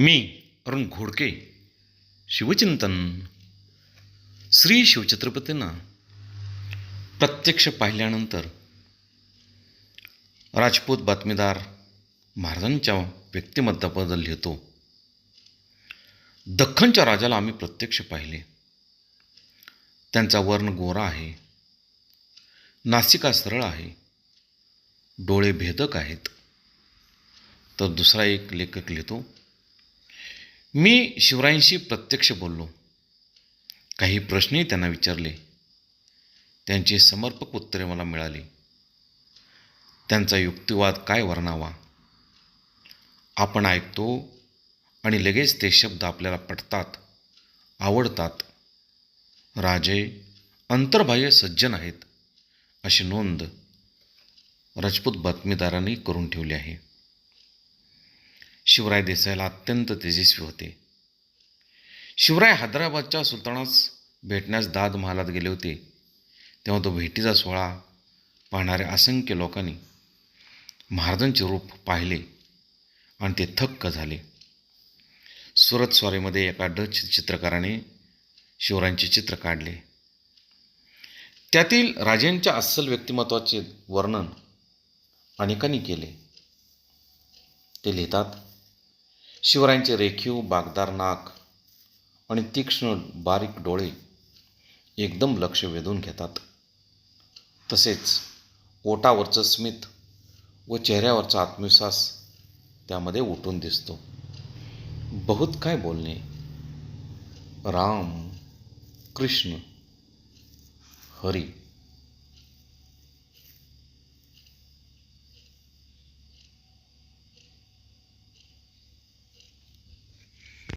मी अरुण घोडके शिवचिंतन श्री शिवछत्रपतींना प्रत्यक्ष पाहिल्यानंतर राजपूत बातमीदार महाराजांच्या व्यक्तिमत्वाबद्दल लिहितो दख्खनच्या राजाला आम्ही प्रत्यक्ष पाहिले. त्यांचा वर्ण गोरा आहे नासिका सरळ आहे डोळे भेदक आहेत. तर दुसरा एक लेखक लिहितो मी शिवरायांशी प्रत्यक्ष बोललो. काही प्रश्नही त्यांना विचारले. त्यांची समर्पक उत्तरे मला मिळाली. त्यांचा युक्तिवाद काय वर्णावा? आपण ऐकतो आणि लगेच ते शब्द आपल्याला पटतात आवडतात. राजे अंतर्बाह्य सज्जन आहेत अशी नोंद राजपूत बातमीदारांनी करून ठेवली आहे. शिवराय देसाईला अत्यंत तेजस्वी होते. शिवराय हैदराबादच्या सुलतानास भेटण्यास दाद महालात गेले होते. तेव्हा तो भेटीचा सोहळा पाहणाऱ्या असंख्य लोकांनी महाराजांचे रूप पाहिले आणि ते थक्क झाले. सुरत स्वारीमध्ये एका डच चित्रकाराने शिवरायांचे चित्र काढले. त्यातील राजेंच्या अस्सल व्यक्तिमत्वाचे वर्णन अनेकांनी केले. ते लिहितात शिवरायांचे रेखीव बागदार नाक आणि तीक्ष्ण बारीक डोळे एकदम लक्ष वेधून घेतात. तसेच ओटावरचं स्मित व चेहऱ्यावरचा आत्मविश्वास त्यामध्ये उठून दिसतो. बहुत काय बोलणे? राम कृष्ण हरी